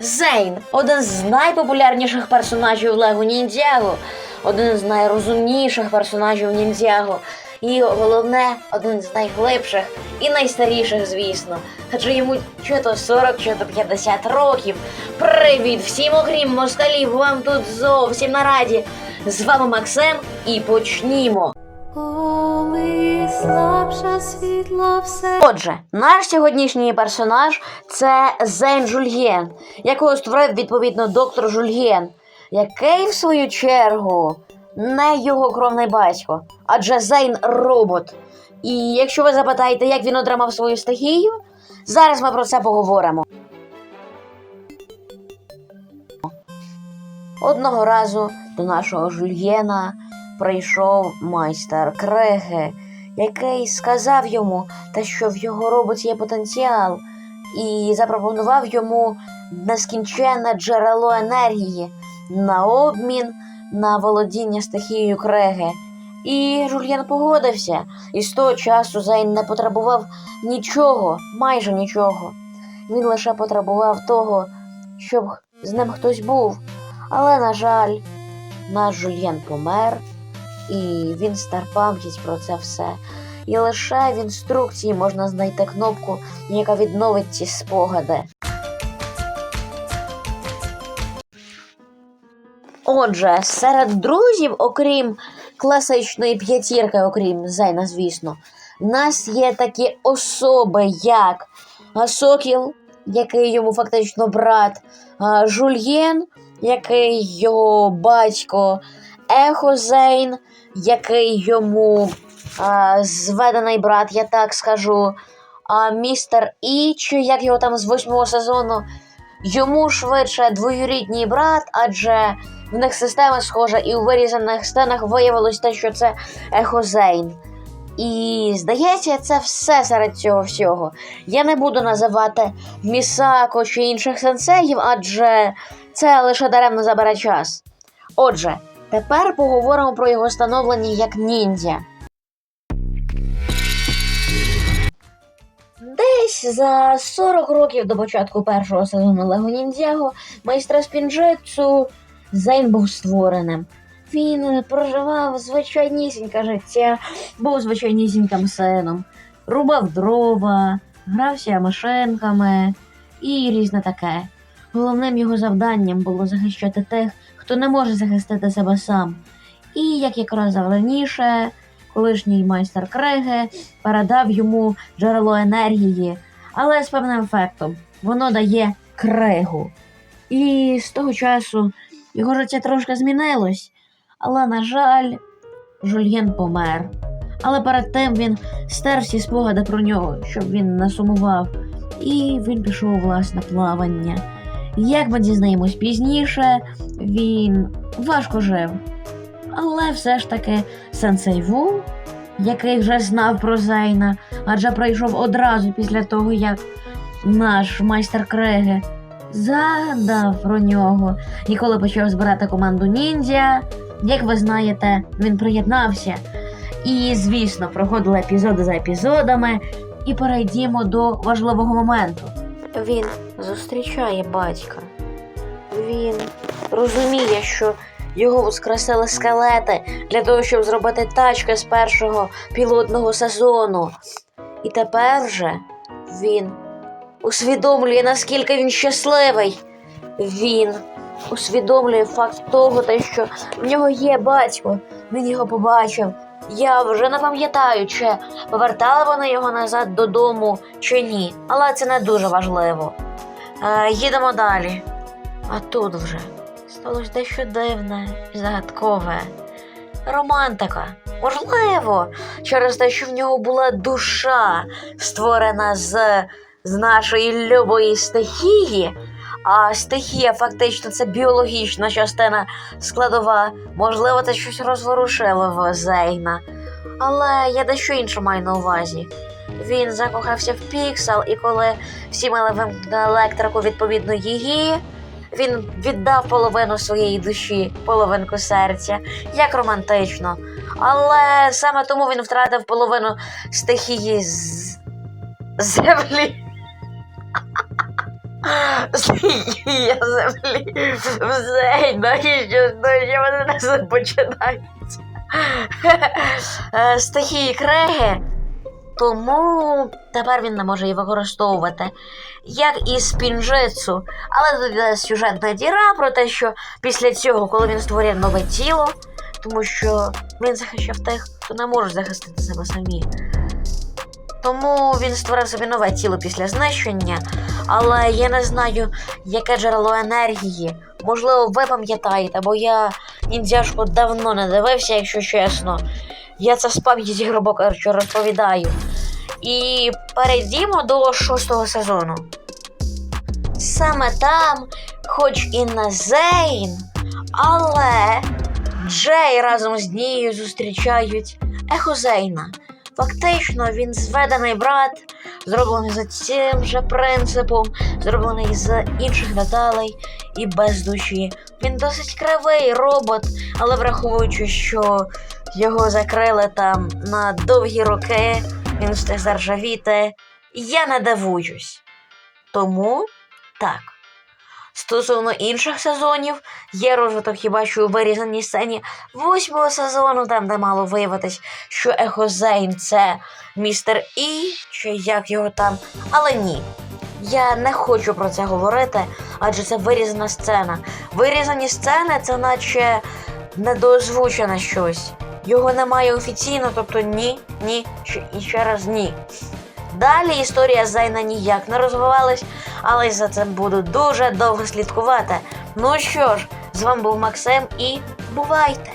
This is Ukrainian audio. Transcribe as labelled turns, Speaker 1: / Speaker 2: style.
Speaker 1: Зейн один з найпопулярніших персонажів Лего Ніндзяго, один з найрозумніших персонажів Ніндзяго. І головне, один з найглибших і найстаріших, звісно. Адже йому чи то 40, чи то 50 років. Привіт всім, окрім москалів, вам тут зовсім на раді. З вами Максим і почнімо.
Speaker 2: Слабша світло все.
Speaker 1: Отже, наш сьогоднішній персонаж це Зейн Жульєн, якого створив відповідно доктор Жульєн, який, в свою чергу, не його кровний батько, адже Зейн робот. І якщо ви запитаєте, як він отримав свою стихію, зараз ми про це поговоримо. Одного разу до нашого Жульєна прийшов майстер Креге, який сказав йому, те, що в його роботі є потенціал, і запропонував йому нескінченне джерело енергії на обмін на володіння стихією Креге. І Жульєн погодився, і з того часу Зейн не потребував нічого, майже нічого. Він лише потребував того, щоб з ним хтось був. Але, на жаль, наш Жульєн помер, і він стар про це все. І лише в інструкції можна знайти кнопку, яка відновить ці спогади. Отже, серед друзів, окрім класичної п'ятірки, окрім Зайна, звісно, в нас є такі особи, як Сокіл, який йому фактично брат, Жульєн, який його батько, Ехо Зейн, який йому а, зведений брат, я так скажу. А містер І, як його там з восьмого сезону, йому швидше двоюрідній брат, адже в них система схожа, і у вирізаних сценах виявилось те, що це Ехозейн. І здається, це все серед цього всього. Я не буду називати Місако чи інших сенсеїв, адже це лише даремно забере час. Отже, тепер поговоримо про його становлення як ніндзя. Десь за 40 років до початку першого сезону Лего Ніндзяго майстра спінджитсу Зейн був створеним. Він проживав звичайнісіньке життя, був звичайнісіньким сином, рубав дрова, грався машинками і різне таке. Головним його завданням було захищати тих, хто не може захистити себе сам. І, як я раніше, колишній майстер Криги передав йому джерело енергії, але з певним ефектом. Воно дає кригу. І з того часу його життя трошки змінилось, але, на жаль, Жульєн помер. Але перед тим він стер всі спогади про нього, щоб він не сумував, і він пішов власне плавання. Як ми дізнаємось пізніше, він важко жив. Але все ж таки Сенсей Ву, який вже знав про Зейна, адже прийшов одразу після того, як наш майстер Креге згадав про нього. І коли почав збирати команду ніндзя, як ви знаєте, він приєднався. І, звісно, проходили епізоди за епізодами, і перейдімо до важливого моменту. Він зустрічає батька. Він розуміє, що його воскресили скелети для того, щоб зробити тачки з першого пілотного сезону. І тепер вже він усвідомлює, наскільки він щасливий. Він усвідомлює факт того, що в нього є батько. Він його побачив. Я вже не пам'ятаю, чи повертали вони його назад додому чи ні, але це не дуже важливо. Е, їдемо далі. А тут вже сталося дещо дивне і загадкове. Романтика. Можливо, через те, що в нього була душа, створена з, з нашої любої стихії. А стихія фактично це біологічна частина складова. Можливо, це щось розворушило в Зейна. Але я дещо інше маю на увазі. Він закохався в Піксел, і коли всі мали вимкнути електрику відповідно її, він віддав половину своєї душі, половинку серця, як романтично. Але саме тому він втратив половину стихії з землі. Стихія землі. Все, навіщо, навіщо вони на це починаються? Е, Стихії криги. Тому тепер він не може її використовувати. Як і спінжицу. Але тут йде сюжетна діра про те, що після цього, коли він створює нове тіло, тому що він захищав тих, хто не може захистити себе самі. Тому він створив собі нове тіло після знищення, але я не знаю, яке джерело енергії. Можливо, ви пам'ятаєте, бо я ніндзяшку давно не дивився, якщо чесно. Я це з пам'яті, грубо кажучи, розповідаю. І перейдімо до шостого сезону. Саме там, хоч і не Зейн, але Джей разом з Нією зустрічають Ехо Зейна. Фактично, він зведений брат, зроблений за цим же принципом, зроблений з інших деталей і без душі. Він досить кривий робот, але враховуючи, що його закрили там на довгі роки, він встиг заржавіти. Я не дивуюсь. Тому так. Стосовно інших сезонів, є розвиток хіба що у вирізаній сцені восьмого сезону, там де мало виявитись, що Ехозейн це містер І, чи як його там. Але ні. Я не хочу про це говорити, адже це вирізана сцена. Вирізані сцени це наче недоозвучене щось. Його немає офіційно, тобто ні, ні, і ще раз ні. Далі історія Зайна ніяк не розвивалась, але за цим буду дуже довго слідкувати. Ну що ж, з вами був Максим і бувайте!